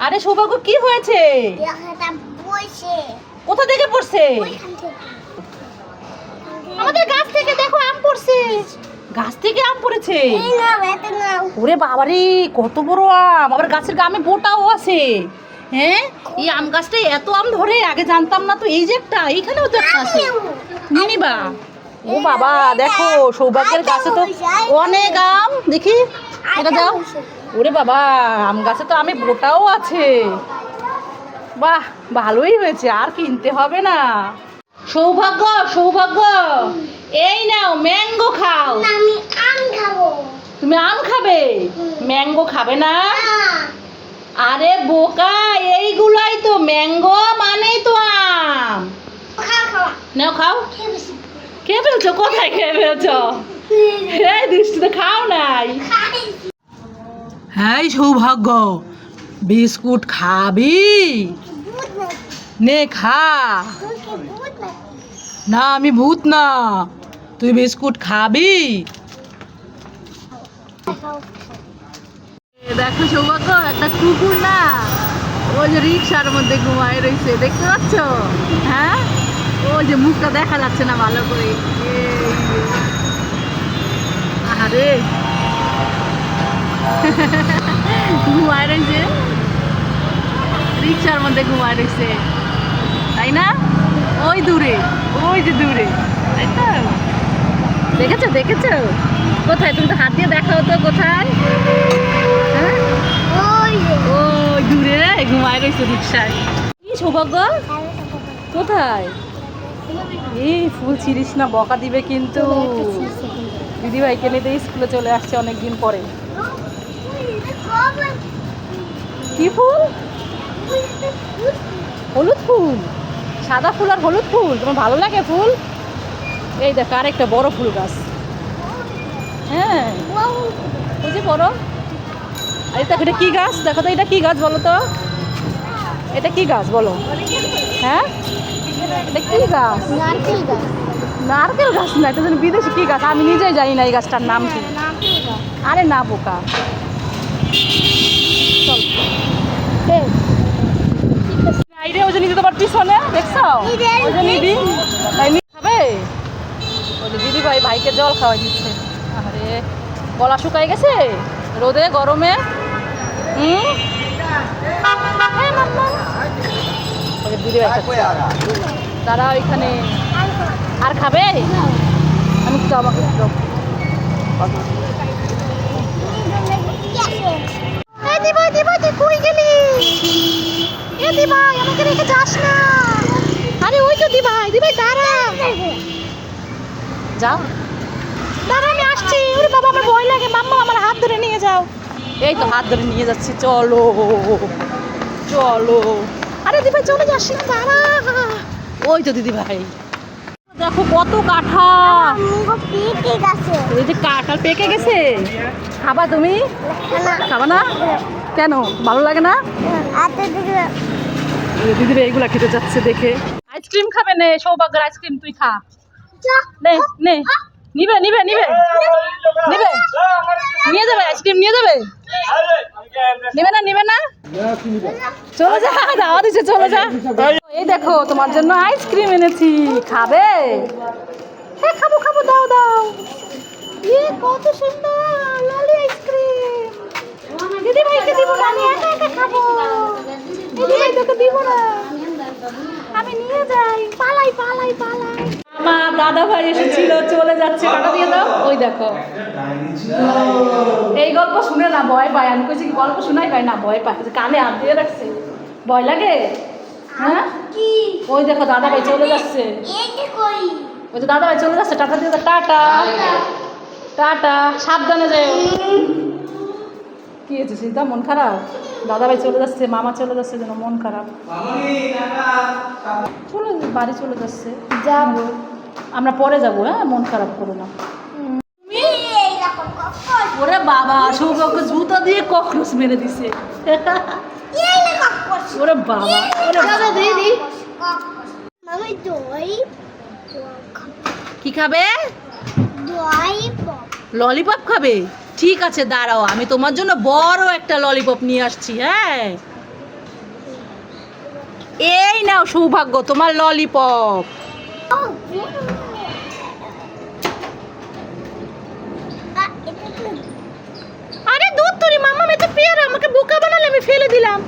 আরে সৌভাগ্য কি হয়েছে? কোথা থেকে পড়ছে? আমাদের গাছ থেকে দেখো আম পড়ছে। গাছ থেকে আম পড়েছে। ওরে বাবারে কত বড় আম। আবার গাছের গামে বোটাও আছে। হ্যাঁ? এই আম গাছটা এত আম ধরে আগে জানতাম না তো এই যে একটা এইখানেও তো একটা আছে। নিবা ও বাবা দেখো সৌভাগ্যের গাছে তো অনেক আম দেখি। এটা দাও। ওরে বাবা আম গাছে তো আমি বোটাও আছে। বাহ ভালোই হয়েছে আর কিনতে হবে না। সৌভাগ্য সৌভাগ্য। এই নাও ম্যাঙ্গো খাও। আমি আম খাব। তুমি আম খাবে? ম্যাঙ্গো খাবে না? আরে বোকা এইগুলাই তো ম্যাঙ্গো মানেই তো আম। নাও খাও। খেয়ে ফেলছো। কোথায় খেয়ে ফেলছো? এই দৃষ্টিতে খাও নাই। হ্যাঁ সৌভাগ্য, বিস্কুট খাবি? নে, খা। না, আমি ভূত না। তুই বিস্কুট খাবি? দেখো সৌভাগ্য, একটা কুকুর না, ওই যে রিক্সার মধ্যে ঘুমায় রয়েছে, দেখতে পাচ্ছ? হ্যাঁ? ওই যে মুখটা দেখা যাচ্ছে না ভালো করে। আরে ঘুমায় রয়েছে। রিক্সার মধ্যে ঘুমায় রয়েছে। তাই না? ওই দূরে ওই যে দূরে। তাই তো? দেখেছ দেখেছ? কোথায়? তুমি তো হাত দিয়ে দেখাও তো কোথায়? হ্যাঁ? ওই দূরে ঘুমায় রয়েছে রিক্সায়। কি সৌভাগ্য কোথায়? এই ফুল ছিড়িস না বকা দিবে কিন্তু। দিদিভাইকে নিতে স্কুলে চলে আসছে অনেকদিন পরে। কি ফুল? হলুদ ফুল। সাদা ফুল আর হলুদ ফুল। তোমার ভালো লাগে ফুল? এই দেখো আরেকটা বড় ফুল গাছ। হ্যাঁ। যে বড়। আর এটা এটা কি গাছ? দেখো তো এটা কি গাছ বলো তো? এটা কি গাছ বলো? হ্যাঁ? এটা কি গাছ? নারকেল গাছ। নারকেল গাছ না এটা বিদেশি কি গাছ? আমি নিজেই জানি না এই গাছটার নাম কি। আরে না বোকা। চল এই। এই রে, ওই যে নিচে তোমার পিছনে দেখছ নি খাবে? দিদি ভাই ভাইকে জল খাওয়াই দিচ্ছে। আরে গলা শুকাই গেছে? রোদে গরমে? হুম? এই মাম্মা। ওই যে দিদি ভাই। তারা ওইখানে আর খাবে? আমি তো আমাকে দিবাই দিবাই তুই কই গেলি? এ দিবাই আমাকে রেখে যাস না। আরে ওই তো দিভাই দিভাই দাঁড়া। যাও। দাঁড়া, আমি আসছি। ওরে বাবা, আমার ভয় লাগে। মাম্মা, আমার হাত ধরে নিয়ে যাও। এই তো হাত ধরে নিয়ে যাচ্ছি, চলো। চলো। আরে দিভাই চলে যাস না, দাঁড়া। ওই তো দিদি ভাই। দেখো কত কাঁঠা ওই যে কাঁঠাল পেকে গেছে? খাবা তুমি? খাবা না? কেন? ভালো লাগে না? আতে দিকে দিদি ভাই। এগুলা খেতে যাচ্ছে দেখে। আইসক্রিম খাবে নে সৌভাগ্যের আইসক্রিম তুই খা। নে নে। নিবে নিবে নিবে। নিবে। নিয়ে যাবে, আইসক্রিম নিয়ে যাবে। নিবে না নিবে না? চলে যা দাওয়া দিছে, চলে যা। এই দেখো, তোমার জন্য আইসক্রিম এনেছি। খাবে? হ্যাঁ খাব খাব, দাও দাও। ইয়ে কত সুন্দর, লালি আইসক্রিম। দিদি ভাইকে দিব না, আমি একা একা খাব। দিদি ভাই দিব না। আমি নিয়ে যাই। পালাই পালাই পালাই। আমার দাদা ভাই এসেছিল চলে যাচ্ছে টাকা দিয়ে দাও। ওই দেখো। এই গল্প শুনে না ভয় পায়। আমি কইছি কি গল্প শোনাই পাই না ভয় পায়। যে কানে হাত দিয়ে রাখছে। ভয় লাগে? হ্যাঁ? কি? ওই দেখো দাদা ভাই চলে যাচ্ছে। এই যে কই? ওই যে দাদা ভাই চলে যাচ্ছে টাটা দিয়ে দাও, টাটা। টাটা। সাবধানে যাও। কি হয়েছে সীতা মন খারাপ? দাদা ভাই চলে যাচ্ছে মামা চলে যাচ্ছে যেন মন খারাপ। চলে বাড়ি চলে যাচ্ছে। যাব। আমরা পরে যাব হ্যাঁ? মন খারাপ করো না। ওরে বাবা জুতা দিয়ে ককরোচ মেরে দিছে। ওরে বাবা কি খাবে? ললিপপ খাবে? ঠিক আছে, দাঁড়াও, আমি তোমার জন্য বড় একটা ললিপপ নিয়ে আসছি হ্যাঁ? এই নাও সৌভাগ্য, তোমার ললিপপ। আরে দুধ তুরি মাম্মা মেয়ে পেয়ারা আমাকে বোকা বানালে আমি ফেলে দিলাম।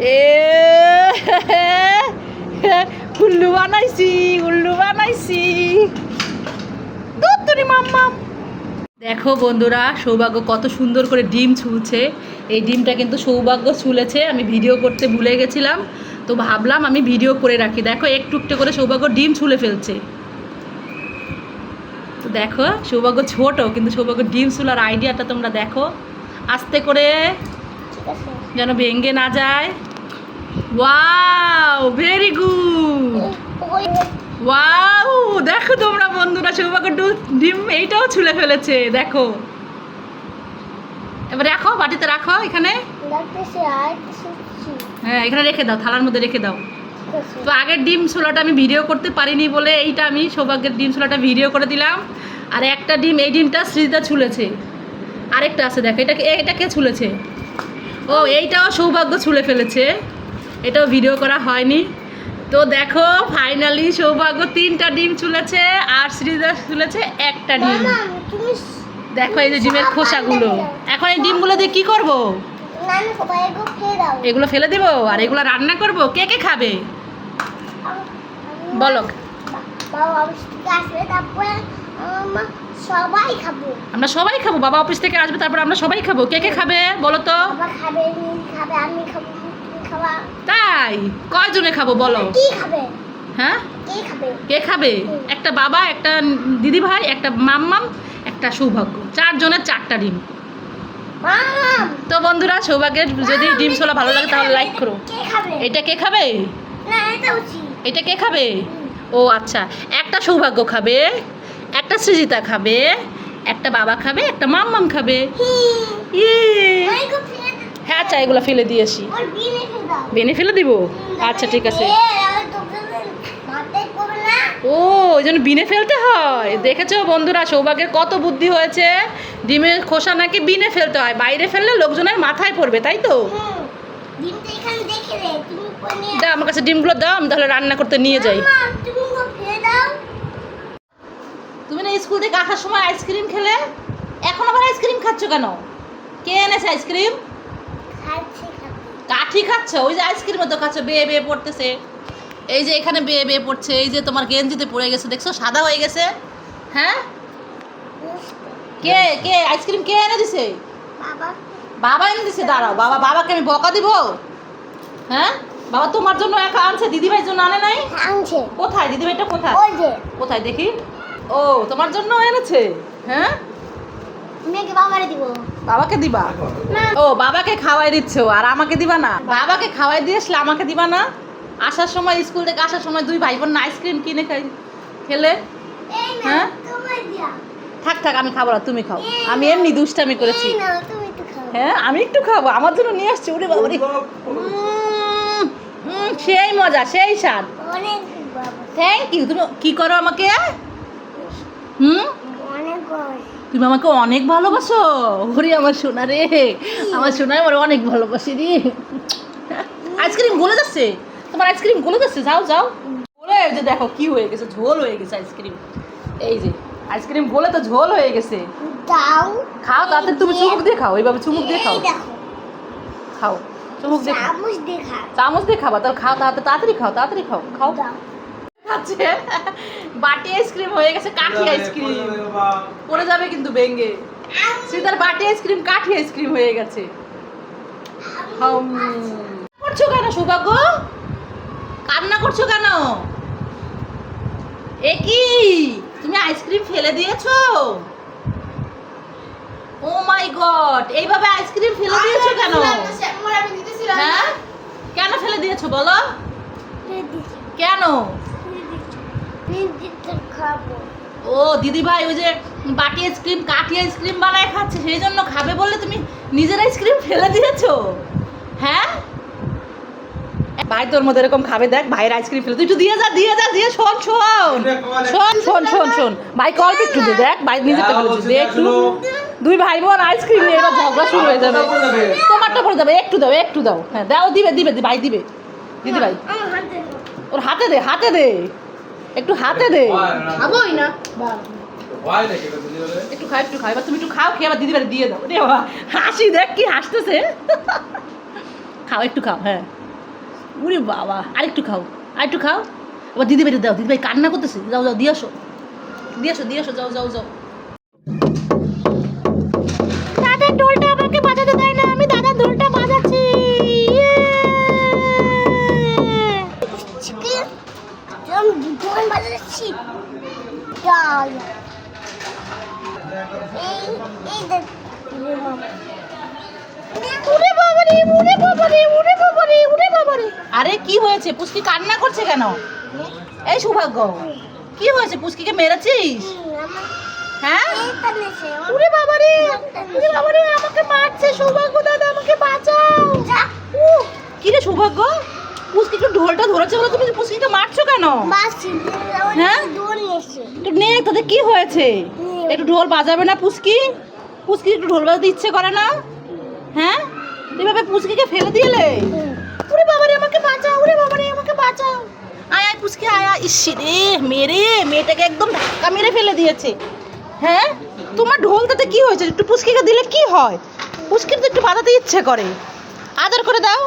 এ, উল্লু বানাইছি উল্লু বানাইছি। দুধ তুরি মাম্মা। দেখো বন্ধুরা, সৌভাগ্য কত সুন্দর করে ডিম ছুলছে এই ডিমটা কিন্তু সৌভাগ্য ছুলেছে, আমি ভিডিও করতে ভুলে গেছিলাম। তো ভাবলাম আমি ভিডিও করে রাখি। দেখো একটু একটু করে সৌভাগ্য ডিম ছুলে ফেলছে। তো দেখো, সৌভাগ্য ছোট, কিন্তু সৌভাগ্য ডিম ছুলার আইডিয়াটা তোমরা দেখো। আস্তে করে যেন ভেঙে না যায়। ওয়াও ভেরি গুড ওয়াও দেখো তোমরা বন্ধুরা, সৌভাগ্য ডিম এইটাও ছুলে ফেলেছে, দেখো। এবার রাখো, বাটিতে রাখো এখানে। হ্যাঁ এখানে রেখে দাও থালার মধ্যে রেখে দাও। তো আগের ডিম ছোলাটা আমি ভিডিও করতে পারিনি বলে এইটা আমি সৌভাগ্যের ডিম ছোলাটা ভিডিও করে দিলাম। আর একটা ডিম এই ডিমটা সৃজিতা ছুলেছে। আরেকটা আছে দেখো এটা এটা কে ছুলেছে? ও এইটাও সৌভাগ্য ছুলে ফেলেছে। এটাও ভিডিও করা হয়নি। তো দেখো ফাইনালি সৌভাগ্য তিনটা ডিম ছুলেছে আর সৃজিতা ছুলেছে একটা ডিম। দেখো এই যে ডিমের খোসাগুলো। এখন এই ডিমগুলো দিয়ে কি করব? এগুলো ফেলে দেবো? আর এগুলো রান্না করব? কে কে খাবে? বলো। আমরা সবাই খাব। বাবা অফিস থেকে আসবে তারপর আমরা সবাই খাব। কে কে খাবে? বলো তো। তাই? কয়জনে খাব বলো? হ্যাঁ? কে খাবে? একটা বাবা একটা দিদি ভাই একটা মাম্মাম একটা সৌভাগ্য। চারজনের চারটা ডিম। তো বন্ধুরা সৌভাগ্যের যদি ডিম ছোলা ভালো লাগে তাহলে লাইক করো। এটা কে খাবে? এটা কে খাবে? ও আচ্ছা। একটা সৌভাগ্য খাবে একটা সৃজিতা খাবে একটা বাবা খাবে একটা মাম্মাম খাবে। ইয়ে। হ্যাঁ আচ্ছা এগুলো ফেলে দিয়েছি বেনে ফেলে দিব? আচ্ছা ঠিক আছে এ, আর তোকে মাথায় পড়বে না ও ওই জন্য বিনে ফেলতে হয়। দেখেছ বন্ধুরা সৌভাগ্যের কত বুদ্ধি হয়েছে? ডিমের খোসা নাকি বিনে ফেলতে হয়? বাইরে ফেললে লোকজনের মাথায় পড়বে তাই তো? নিয়ে দাও আমার কাছে ডিমগুলো দাও আমি তাহলে রান্না করতে নিয়ে যাই। তুমি না স্কুল থেকে আসার সময় আইসক্রিম খেলে? এখন আবার আইসক্রিম খাচ্ছ কেন? কে এনেছে আইসক্রিম? কাঠি খাচ্ছ? ওই যে আইসক্রিমও তো খাচ্ছ বেয়ে বেয়ে পড়তেছে। এই যে এখানে বেয়ে বেয়ে পড়ছে এই যে তোমার গেঞ্জিতে পড়ে গেছে দেখছ? সাদা হয়ে গেছে। হ্যাঁ? কে কে? আইসক্রিম কে এনে দিছে? বাবা। এনে দিছে দাঁড়াও। বাবা বাবাকে আমি বকা দিব? হ্যাঁ? বাবা তোমার জন্য একা আনছে দিদিভাইয়ের জন্য আনে নাই? আনছে। কোথায়? দিদিভাইটা কোথায়? ওই যে। কোথায়? দেখি। ও তোমার জন্য এনেছে? হ্যাঁ? মেয়েকে বাবারে দিব। বাবাকে দিবা? না। ও বাবাকে খাওয়াই দিচ্ছ আর আমাকে দিবা না? বাবাকে খাওয়াই দিয়ে আসলে আমাকে দিবা না? আসার সময় স্কুল থেকে আসার সময় দুই ভাই বোন আইসক্রিম কিনে খাই খেলে। হ্যাঁ? থাক থাক আমি খাব না তুমি খাও। আমি এমনি দুষ্টামি করেছি। এই না তুমি তো খাও। হ্যাঁ আমি একটু খাব আমার জন্য নিয়ে আসছি ওরে বাবা। সেই মজা সেই স্বাদ। থ্যাংক ইউ তুমি কি করো আমাকে? হুম? তুমি আমাকে অনেক ভালোবাসো। ওরে আমার সোনা রে আমার সোনা আমার অনেক ভালোবাসি রে। আইসক্রিম গলে যাচ্ছে? তোমার আইসক্রিম গলে যাচ্ছে যাও যাও। গলে যে দেখো কি হয়ে গেছে ঝোল হয়ে গেছে আইসক্রিম। এই যে আইসক্রিম গলে তো ঝোল হয়ে গেছে। দাও। খাও তাতে তুমি চুমুক দিয়ে খাও এইভাবে চুমুক দিয়ে খাও। খাও চুমুক দিয়ে খাও। চামচ দেখা চামচ দিয়ে খাবা তাহলে খাও তাড়াতাড়ি তাড়াতাড়ি খাও তাড়াতাড়ি খাও খাও। খাচ্ছে বাটি আইসক্রিম হয়ে গেছে কাঠি আইসক্রিম। পড়ে যাবে কিন্তু বেঙ্গে সীতার বাটি আইসক্রিম কাঠি আইসক্রিম হয়ে গেছে। করছ কেন সৌভাগ্য? কান্না করছ কেন? এ কি? তুমি আইসক্রিম ফেলে দিয়েছ? ও মাই গড এইভাবে আইসক্রিম ফেলে দিয়েছ কেন? হ্যাঁ? কেন ফেলে দিয়েছ বলো? কেন? ও দিদি ভাই ওই যে বাটি আইসক্রিম কাঠি আইসক্রিম বানায় খাচ্ছে সেই জন্য খাবে বললে তুমি নিজের আইসক্রিম ফেলে দিয়েছ? হ্যাঁ? ভাই তোর মধ্যে এরকম খাবে দেখ ভাইয়ের আইসক্রিম ফেলে তুই একটু দিয়ে যা দিয়ে যা দিয়ে শোন শোন। শোন শোন শোন শোন। ভাই কল্প একটু দে দেখ ভাই নিজেতে ফেলেছিস দে একটু। দুই ভাই বোন আইসক্রিম নিয়ে এবার ঝগড়া শুরু হয়ে যাবে। তোমারটা পড়ে যাবে। একটু দাও একটু দাও। হ্যাঁ দাও দিবে দিবে দি- ভাই দিবে। দিদি ভাই। ওর হাতে দে হাতে দে। একটু হাতে দে। খাবোই না। একটু খাও একটু খাও। এবার তুমি একটু খাও খেয়ে আবার দিদি বাড়ি দিয়ে দাও। রে বাবা হাসি দেখ কি হাসতেছে। খাও একটু খাও হ্যাঁ। উরে বাবা, আরেকটু খাও আরেকটু খাও। এবার দিদি ভাই দাও, দিদি ভাই কান্না করতেছে। যাও যাও, দিয়ে আসো। দিয়ে আসো দিয়ে আসো, যাও যাও যাও। দাদা ঢোলটা আমাকে বাজাতে দেয় না, আমি দাদা ঢোলটা বাজাচ্ছি কেন? এই সৌভাগ্য। কি হয়েছে? পুষ্কিকে মেরেছিস? হ্যাঁ? উরে উরে আমাকে মারছে সৌভাগ্য দাদা আমাকে বাঁচাও। কি রে সৌভাগ্য? পুষ্কি একটু ঢোলটা ধরেছে বলে তুমি মারছো কেন? হ্যাঁ? একটু নে তোদের কি হয়েছে? একটু ঢোল বাজাবে না পুষ্কি পুষ্কি একটু ঢোল বাজাতে ইচ্ছে করে না? হ্যাঁ? এভাবে পুষ্কিকে ফেলে দিলে? উরে বাবারে আমাকে বাঁচাও উরে বাবারে আমাকে বাঁচাও। ইস রে মেরে মেয়েটাকে একদম ধাক্কা মেরে ফেলে দিয়েছে। হ্যাঁ? তোমার ঢোল তাতে কি হয়েছে? একটু পুষ্কিকে দিলে কি হয়? পুষ্কির তো একটু বাজাতে ইচ্ছে করে। আদর করে দাও।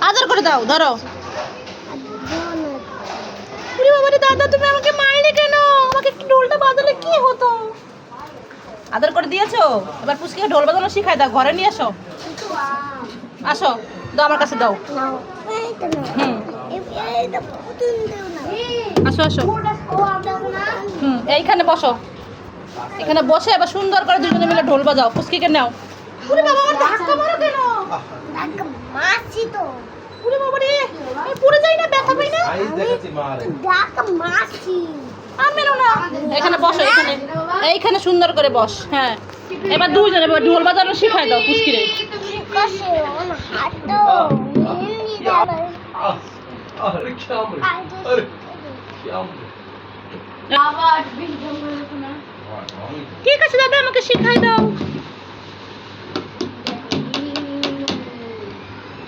আদর করে দাও ধরো। উরে বাবারে দাদা তুমি আমাকে মারলে কেন? আমাকে একটু ঢোলটা বাজালে কি হতো? আদর করে দিয়েছ? এবার পুষ্কিকে ঢোল বাজানো শিখাই দাও ঘরে নিয়ে এসো। আসো দাও আমার কাছে দাও। হুম। আসো আসো। হুম এইখানে বসো। এখানে বসে এবার সুন্দর করে দুজনে মিলে ঢোল বাজাও। পুষ্কিকে নাও। বাবা আমার ধাক্কা মারো কেন? মাছি তো বাবা রে আমি পড়ে যাই না ব্যথা পাই না? মাছি আর না। এখানে বসো এখানে। এইখানে সুন্দর করে বস হ্যাঁ। এবার দুজনে এবার ঢোল বাজানো শিখাই দাও ফুসকিরে। পুষ্কিরে কষে ওন হাত তো নিয়ে যাবে ঠিক আছে দাদা আমাকে শিখাই দাও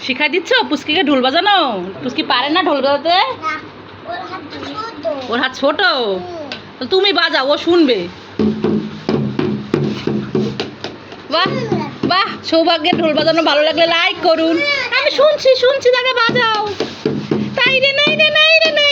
শিখাই দিচ্ছ? পুষ্কিকে ঢোল বাজানো? পুষ্কি পারে না ঢোল বাজাতে? ওর হাত ছোট। ওর হাত ছোট? তো তুমি বাজাও ও শুনবে। বাহ বাহ সৌভাগ্যের ঢোল বাজানো ভালো লাগলে লাইক করুন। আমি শুনছি শুনছি দাদা বাজাও। তাই রে নাই রে নাই রে নাই